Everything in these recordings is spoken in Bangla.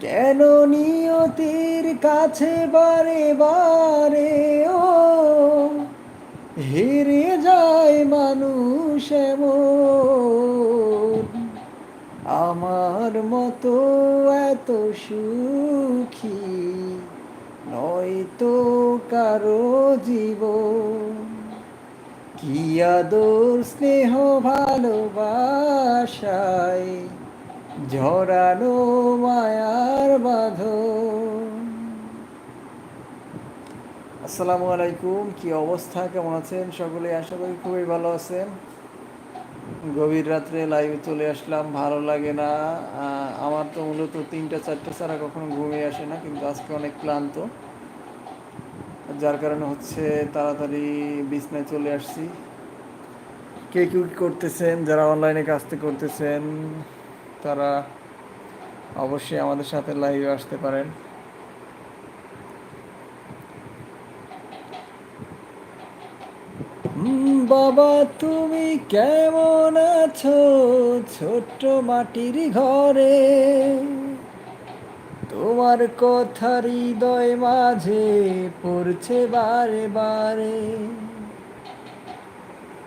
কেন নিয়তির কাছে বারে বারে, ও? হেরে যায় মানুষ আমার মতো এত সুখী নয় তো কারও জীবন। কি আদর, স্নেহ, ভালোবাসায় ঝরানো মায়ার বাঁধন। আসসালামু আলাইকুম, কি অবস্থা? কেমন আছেন সকলে? আশা করি খুবই ভালো আছেন। গভীর রাত্রে লাইভে চলে আসলাম, ভালো লাগে না। আমার তো মূলত তিনটা, চারটা ছাড়া কখনো ঘুমিয়ে আসে না, কিন্তু আজকে অনেক ক্লান্ত। যার কারণে হচ্ছে তাড়াতাড়ি বিছনায় চলে আসছি। কে কি করতেছেন? যারা অনলাইনে কাজতে করতেছেন? তারা অবশ্যই আমাদের সাথে লাইভে আসতে পারেন। বাবা, তুমি কেমন আছো ছোট্ট মাটির ঘরে? তোমার কথা হৃদয় মাঝে পড়ছে বারে বারে।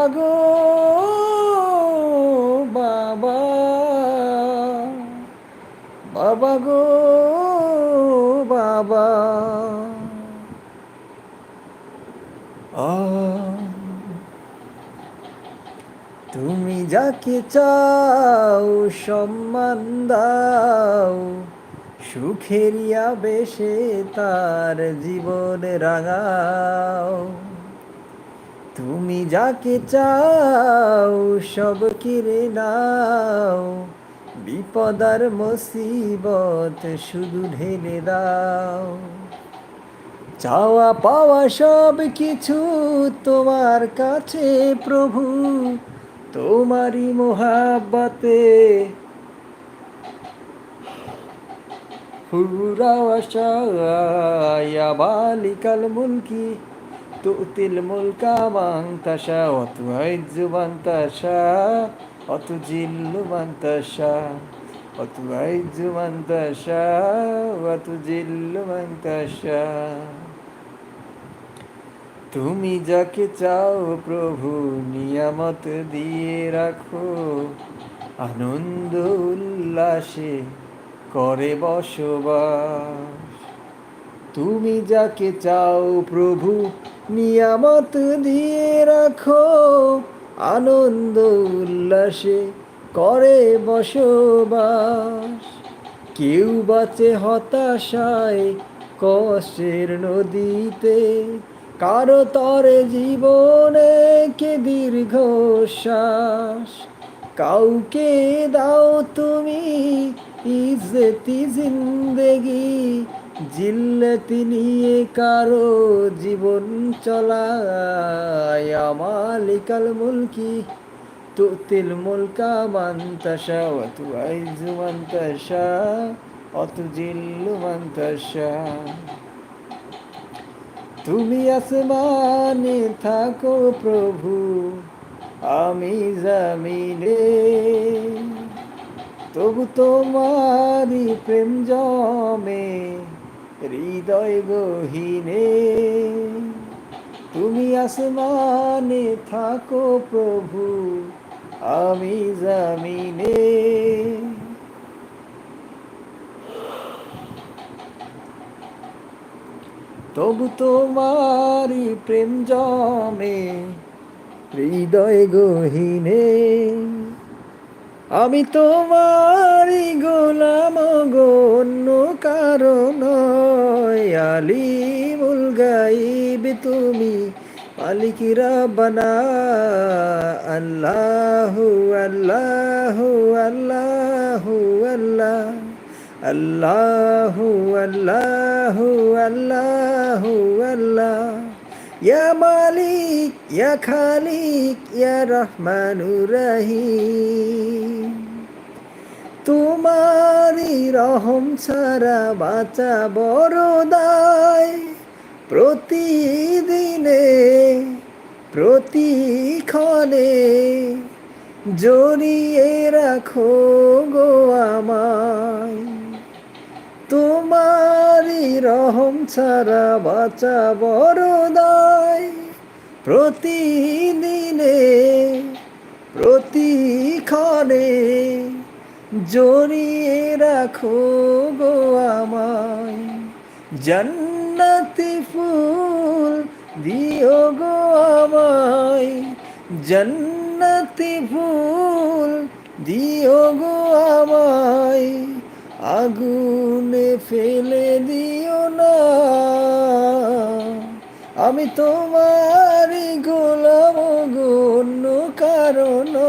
বাবা গো বাবা। বাবা গো, বাবা। তুমি যাকে চাও সম্মান দাও সুখেরিয়া বেশে তার জীবন রাঙাও। তুমি যাকে চাও, সব কিরে নাও। বিপদার মুসিবত শুধু ঢেলে দাও। চাওয়া পাওয়া সব কিছু তোমার কাছে প্রভু, তোমারই মোহাব্বতে। আশা বালিকাল মুলকি তুতিল মুলকা তাশা অত আইজু তাশা অত জিল্লু তাশা অত আইজু তাশা অত জিল্লু তাশা তুমি যাকে চাও প্রভু, নিয়ামত দিয়ে রাখো, আনন্দ উল্লাসে করে বসবাস। তুমি যাকে চাও প্রভু, নিয়ামত দিয়ে রাখো, আনন্দ উল্লাসে করে বসবাস। কেউ বাঁচে হতাশায় কষ্টের নদীতে, কারও তরে জীবনে কে দীর্ঘশ্বাস কাউকে দাও তুমি ইজ্জতি জিন্দেগি জিল্লতি নিয়ে কারও জীবন চলায়। মালিকাল মুলকি তুতিল মুলকা মান তাশা ওয়া তুআইজু মান তাশা ওয়া তুজিল্লু মান তাশা। তুমি আসমানে থাকো প্রভু, আমি জামিনে। তবু তোমারি প্রেম জমে হৃদয় গহীনে তুমি আসমানে থাকো প্রভু আমি জামিনে। তবু তোমারি প্রেম জমে হৃদয় গহীনে আমি তোমারি গোলাম গণ্য কারণ আলিমুল গাইব তুমি মালিকিরা বানা আল্লাহু আল্লাহু আল্লাহু, আল্লাহ। আল্লাহু আল্লাহু আল্লাহু, আল্লাহ। ইয়া মালিক, ইয়া খালিক, ইয়া রহমানুর রহিম। তোমারি রহম ছাড়া বাঁচা বড় দায়। প্রতিদিনে, প্রতিক্ষণে জড়িয়ে রাখো গো আমায়। তোমারি রহম ছাড়া বাঁচা বড় দায়। প্রতিদিনে, প্রতিক্ষণে জড়িয়ে রাখো গো আমায়। জন্নতি ফুল দিও গো আমায়। জন্নতি ফুল দিও গো আমায়। আগুনে ফেলে দিও না। আমি তোমারই গোলাম গণ্য কারণ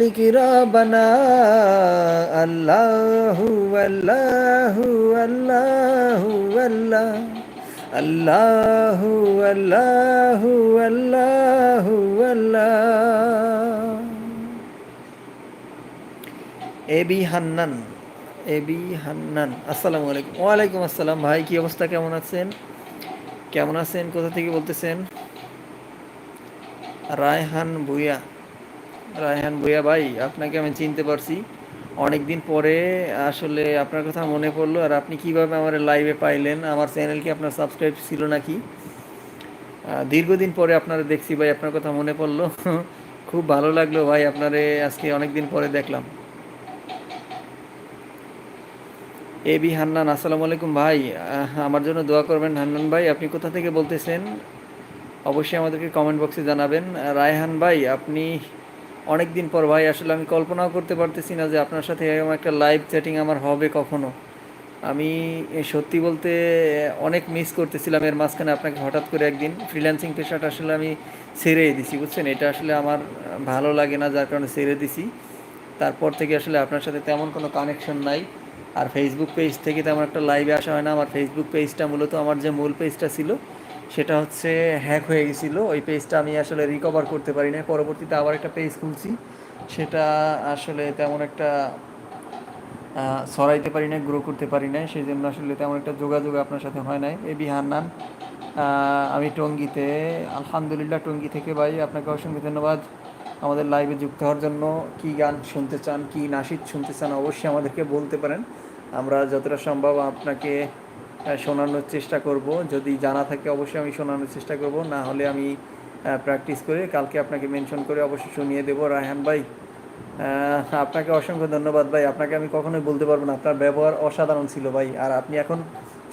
মালিকিরা বানা আল্লাহু আল্লাহু আল্লাহু আল্লাহ, আল্লাহু আল্লাহু আল্লাহু আল্লাহ। A B Hannan A B Hannan, আসসালামু আলাইকুম। ওয়ালাইকুম আসসালাম ভাই, কি অবস্থা, কেমন আছেন? কেমন আছেন? কোথা থেকে বলতেছেন? রায়হান ভুইয়া। রায়হান ভুইয়া, ভাই, আপনাকে আমি চিনতে পারছি। অনেক দিন পরে আসলে আপনার কথা মনে পড়ল, আর আপনি কীভাবে আমার লাইভে পাইলেন? আমার চ্যানেল কি আপনার সাবস্ক্রাইব ছিল নাকি? দীর্ঘদিন পরে আপনারা দেখছি ভাই, আপনার কথা মনে পড়ল। খুব ভালো লাগল ভাই, আপনারে আজকে অনেক দিন পরে দেখলাম। এ বি হান্নান, আসসালামু আলাইকুম ভাই। আমার জন্য দোয়া করবেন হান্নান ভাই, আপনি কোথা থেকে বলতেছেন? অবশ্যই আমাদেরকে কমেন্ট বক্সে জানাবেন। রায়হান ভাই, আপনি অনেক দিন পর, ভাই, আসলে আমি কল্পনাও করতে পারতেছি না যে আপনার সাথে এরকম একটা লাইভ চ্যাটিং আমার হবে কখনো। আমি সত্যি বলতে অনেক মিস করতেছিলাম। এর মাঝখানে আপনাকে হঠাৎ করে একদিন ফ্রিল্যান্সিং পেশাটা আসলে আমি ছেড়েই দিছি, বুঝছেন? এটা আসলে আমার ভালো লাগে না, যার কারণে ছেড়ে দিছি। তারপর থেকে আসলে আপনার সাথে তেমন কোনো কানেকশন নাই। আর ফেসবুক পেজ থেকে তেমন একটা লাইভে আসা হয় না। আমার ফেসবুক পেজটা মূলত আমার যে মূল পেজটা ছিল সেটা হচ্ছে হ্যাক হয়ে গেছিল। ওই পেজটা আমি আসলে রিকভার করতে পারি না পরবর্তীতে আবার একটা পেজ খুলছি। সেটা আসলে তেমন একটা সরাইতে পারি না গ্রো করতে পারি না সেই জন্য আসলে তেমন একটা যোগাযোগ আপনার সাথে হয় নাই। এ বিহান্নান আমি টঙ্গিতে, আলহামদুলিল্লাহ টঙ্গি থেকে ভাই, আপনাকে অসংখ্য ধন্যবাদ। আমাদের লাইভে যুক্ত হওয়ার জন্য কি গান শুনতে চান, কি নাসিদ শুনতে চান, অবশ্যই আমাদেরকে বলতে পারেন। আমরা যতটা সম্ভব আপনাকে শোনানোর চেষ্টা করব। যদি জানা থাকে অবশ্যই আমি শোনানোর চেষ্টা করব। না হলে আমি প্র্যাকটিস করে কালকে আপনাকে মেনশন করে অবশ্যই শুনিয়ে দেবো। রায়হান ভাই আপনাকে অসংখ্য ধন্যবাদ ভাই। আপনাকে আমি কখনোই বলতে পারব না। আপনার ব্যবহার অসাধারণ ছিল ভাই। আর আপনি এখন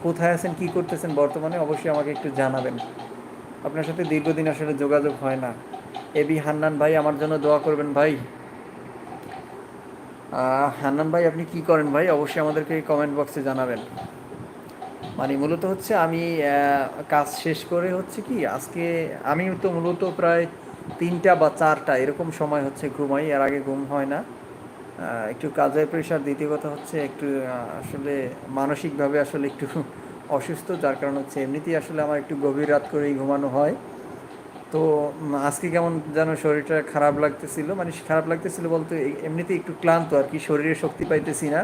কোথায় আছেন, কি করতেছেন বর্তমানে অবশ্যই আমাকে একটু জানাবেন। আপনার সাথে দীর্ঘদিন আসলে যোগাযোগ হয় না। এবি হান্নান ভাই, আমার জন্য দোয়া করবেন ভাই। হান্নান ভাই, আপনি কি করেন ভাই? অবশ্যই আমাদেরকে কমেন্ট বক্সে জানাবেন। মানে মূলত হচ্ছে আমি কাজ শেষ করে হচ্ছে কি, আজকে আমি তো মূলত প্রায় তিনটা বা চারটা এরকম সময় হচ্ছে ঘুমাই, এর আগে ঘুম হয় না। একটু কাজের প্রেশার দ্বিতীয় কথা হচ্ছে একটু আসলে মানসিকভাবে আসলে একটু অসুস্থ, যার কারণ হচ্ছে এমনিতেই আসলে আমার একটু গভীর রাত করেই ঘুমানো হয়। তো আজকে কেমন যেন শরীরটা খারাপ লাগতেছিল মানে খারাপ লাগতেছিল বলতে এমনিতেই একটু ক্লান্ত আর কি শরীরে শক্তি পাইতেছি না।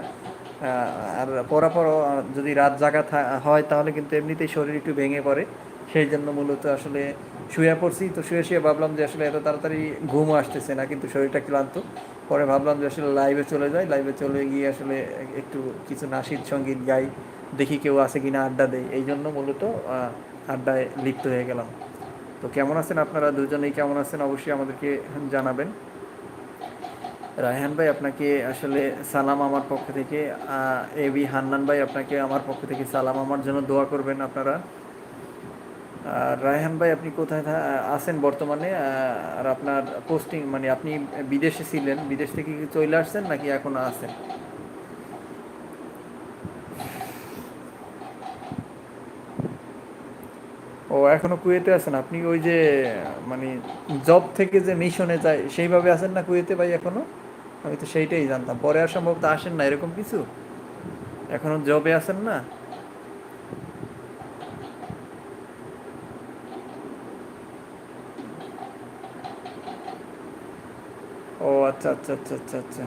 আর পরাপর যদি রাত জাগা হয় তাহলে কিন্তু এমনিতেই শরীর একটু ভেঙে পড়ে। সেই জন্য মূলত আসলে শুয়ে পড়ছি। তো শুয়ে শুয়ে ভাবলাম যে আসলে এত তাড়াতাড়ি ঘুমও আসতেছে না, কিন্তু শরীরটা ক্লান্ত। পরে ভাবলাম যে আসলে লাইভে চলে যাই। লাইভে চলে গিয়ে আসলে একটু কিছু নাসির সংগীত গাই। দেখি কেউ আছে কিনা আড্ডা দেয়। এই জন্য মূলত আড্ডায় লিপ্ত হয়ে গেলাম। তো কেমন আছেন আপনারা? দুজনেই কেমন আছেন? অবশ্যই আমাদেরকে জানাবেন। রায়হান ভাই আপনাকে আসলে সালাম আমার পক্ষ থেকে এ বি হান্নান ভাই আপনাকে আমার পক্ষ থেকে সালাম। আমার জন্য দোয়া করবেন আপনারা। আর রায়হান ভাই, আপনি কোথায় আছেন বর্তমানে? আর আপনার পোস্টিং মানে আপনি বিদেশে ছিলেন, বিদেশ থেকে কি চলে আসছেন নাকি এখনও আছেন? ও, এখনও কুয়েতে আছেন? আপনি ওই যে মানে জব থেকে যে মিশনে যায়, সেইভাবে আছেন না কুয়েতে ভাই এখনও? আমি তো সেইটাই জানতাম। পরে আর সম্ভবত আসেন না এরকম কিছু? এখনও জবে আছেন না? ও আচ্ছা আচ্ছা আচ্ছা আচ্ছা আচ্ছা।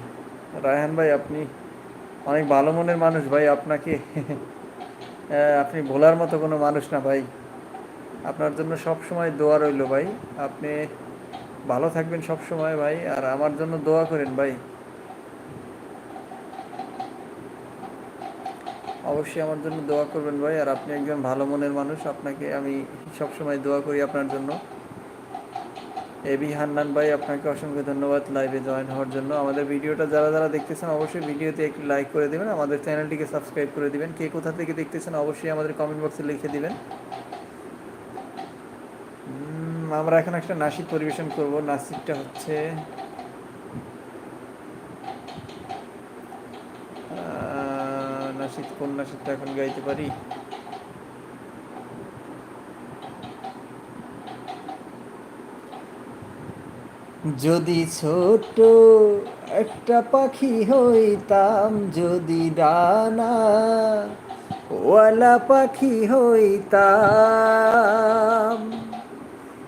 রায়হান ভাই, আপনি অনেক ভালো মনের মানুষ ভাই আপনাকে। আপনি ভোলার মতো কোনো মানুষ না ভাই। আপনার জন্য সব সময় দোয়া রইল ভাই। আপনি ভালো থাকবেন সব সময় ভাই, আর আমার জন্য দোয়া করেন ভাই। অবশ্যই আমার জন্য দোয়া করবেন ভাই, আর আপনি একজন ভালো মনের মানুষ, আপনাকে আমি সব সময় দোয়া করি আপনার জন্য। এবি হান্নান ভাই, আপনাকে অসংখ্য ধন্যবাদ লাইভে জয়েন হওয়ার জন্য। আমাদের ভিডিওটা যারা যারা দেখতেছেন, অবশ্যই ভিডিওতে একটি লাইক করে দেবেন আমাদের চ্যানেলটিকে সাবস্ক্রাইব করে দিবেন। কে কোথা থেকে দেখতেছেন, অবশ্যই আমাদের কমেন্ট বক্সে লিখে দিবেন। আমরা এখন একটা নাসিক পরিবেশন করব। নাসিকটা হচ্ছে নাসিক কোন নাসিকটা এখন গাইতে পারি? যদি ছোট একটা পাখি হইতাম, যদি ডানা ওয়ালা পাখি হইতাম।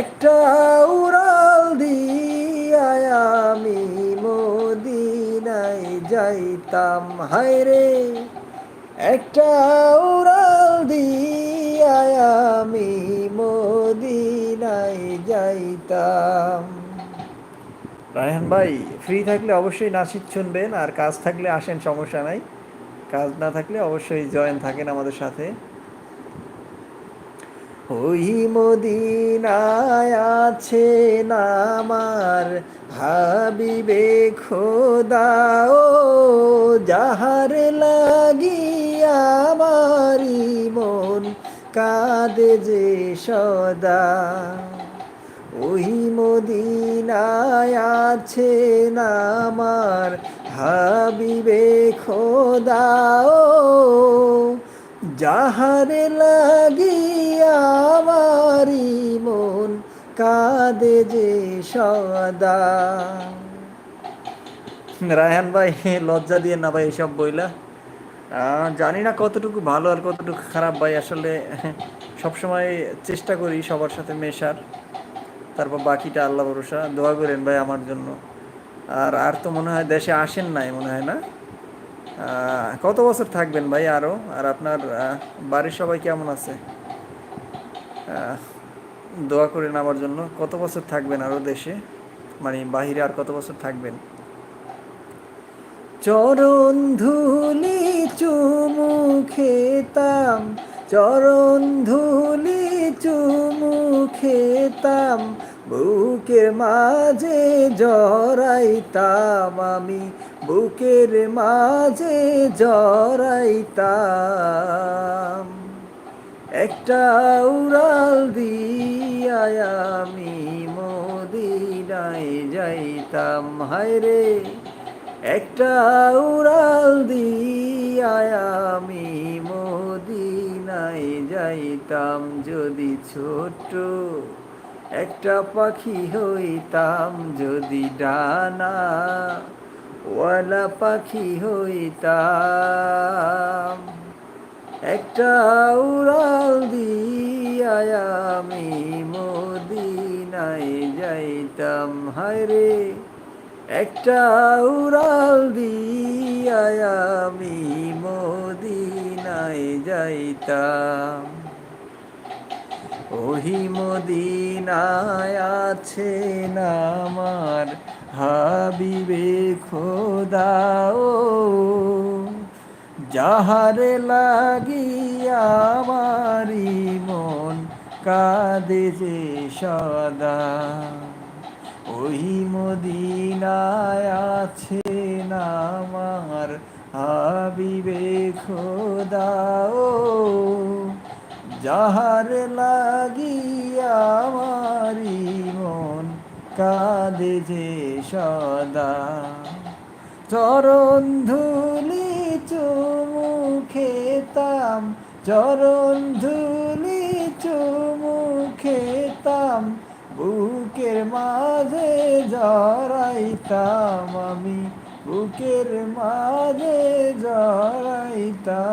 একটা উড়াল দিয়ায় আমি মদিনায় যাইতাম। হায় রে একটা উড়াল দিয়ায় আমি মদিনায় যাইতাম। রায়হান ভাই, ফ্রি থাকলে অবশ্যই নাসিক শুনবেন, আর কাজ থাকলে আসেন, সমস্যা নাই। কাজ না থাকলে অবশ্যই জয়েন থাকেন আমাদের সাথে। ওই মদিনায় আছে আমার হাবিবে খোদা ও যাহার লাগি আমারি মন কাঁদে যে সদা। ওই মদিনায় আছে আমার হাবিবে খোদা ও যাহারে লাগি আমারি মন কাঁদে যে সদা। রায়হান ভাই, লজ্জা দিয়ে না ভাই এসব বইলা? জানি না কতটুকু ভালো আর কতটুকু খারাপ ভাই, আসলে সবসময় চেষ্টা করি সবার সাথে মেশার। তারপর বাকিটা আল্লাহ ভরসা, দোয়া করেন ভাই আমার জন্য। আর আর তো মনে হয় দেশে আসেন নাই, মনে হয় না? কত বছর থাকবেন ভাই আরও আর আপনার বাড়ির সবাই কেমন আছে? দোয়া করেন আমার জন্য কত বছর থাকবেন আরও দেশে? মানে বাহিরে আর কত বছর থাকবেন? চরণ ধুলি চুমু খেতাম চরণ ধুলি চুমু খেতাম বুকের মাঝে জড়াইতাম আমি, বুকের মাঝে জড়াইতাম। একটা উড়াল দিয়ায় আমি মদিনায় যাইতাম হায়রে একটা উড়াল দিয়ায় আমি মদিনায় যাইতাম, যদি ছোট্ট একটা পাখি হইতাম, যদি ডানা ওয়ালা পাখি হইতাম। একটা উড়াল দিয়ায় আমি মদিনায় যাইতাম হায়রে একটা উড়াল দিয়ায় আমি মদিনায় যাইতাম। ওহি মদিনায় আছে আমার হাবিবে খোদা, ও যাহারে লাগিয়া আমারি মন কাঁদে যে সদা। ওই মদিনায় আছে আমার হাবিবে খোদা, ও যাহার লাগিয়া আমারি মন কাঁদে যে সদা। চরণ ধুলি চুমু খেতাম চরণ ধুলি চুমু খেতাম বুকের মাঝে জড়াইতাম আমি, বুকের মাঝে জড়াইতাম।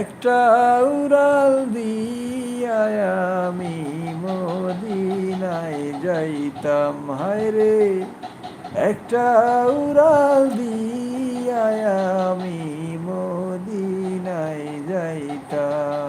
একটা উড়াল দিয়ায় আমি মদিনায় যাইতাম হায় রে একটা উড়াল দিয়ায় আমি মদিনায় যাইতাম।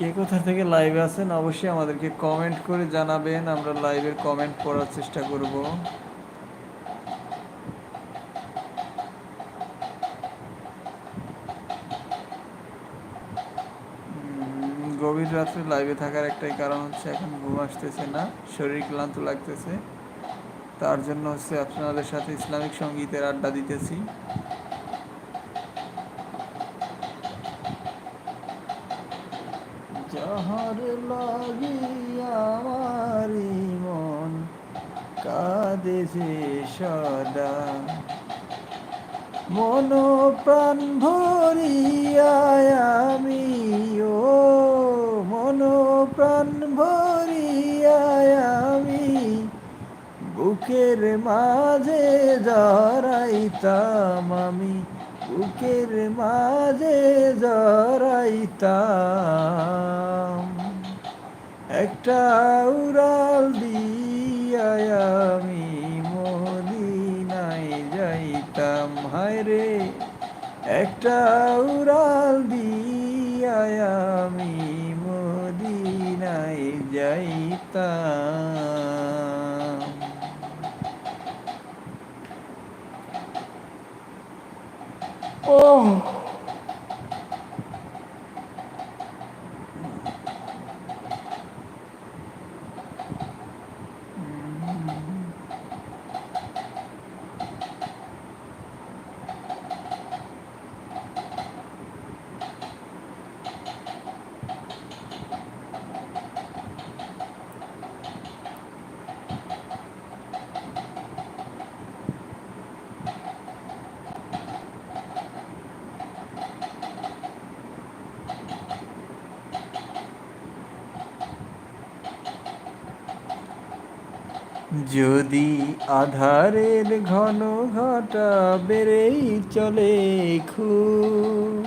কে কোথা থেকে লাইভে আছেন, অবশ্যই আমাদেরকে কমেন্ট করে জানাবেন। আমরা লাইভের কমেন্ট পড়ার চেষ্টা করব। গভীর রাত্রে লাইভে থাকার একটাই কারণ হচ্ছে এখন ঘুম আসতেছে না, শরীর ক্লান্ত লাগতেছে। তার জন্য হচ্ছে আপনাদের সাথে ইসলামিক সঙ্গীতের আড্ডা দিতেছি। যাহার লাগি আমারি মন কাঁদে যে সদা। মন প্রাণ আমি ও মন প্রাণ আমি বুকের মাঝে জড়াইতাম আমি। বুকের মাঝে জড়াইতাম। একটা উড়াল দিয়ায় আমি মদিনায় যাইতাম। হায়রে একটা উড়াল দিয়ায় আমি মদিনায় যাইতাম। ও যদি আধারের ঘন ঘটা বেড়েই চলে খুব,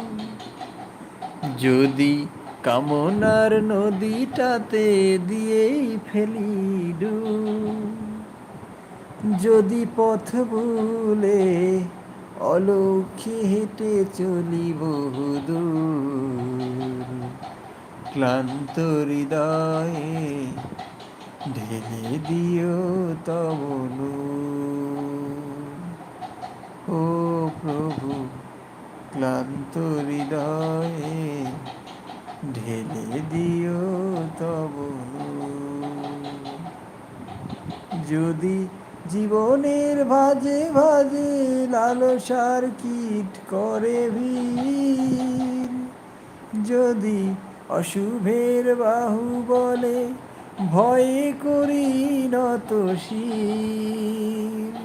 যদি কামনার নদীটাতে দিয়েই ফেলি ডুব, যদি পথ ভুলে অলক্ষে হেঁটে চলি বহুদূর ক্লান্ত হৃদয়ে ঢেলে দিও তবনু ও প্রভু, ক্লান্ত হৃদয়ে ঢেলে দিও তবনু যদি জীবনের ভাজে ভাজে লালসার কীট করে ভিড়, যদি অশুভের বাহু বলে ভয়ে করি নত শির।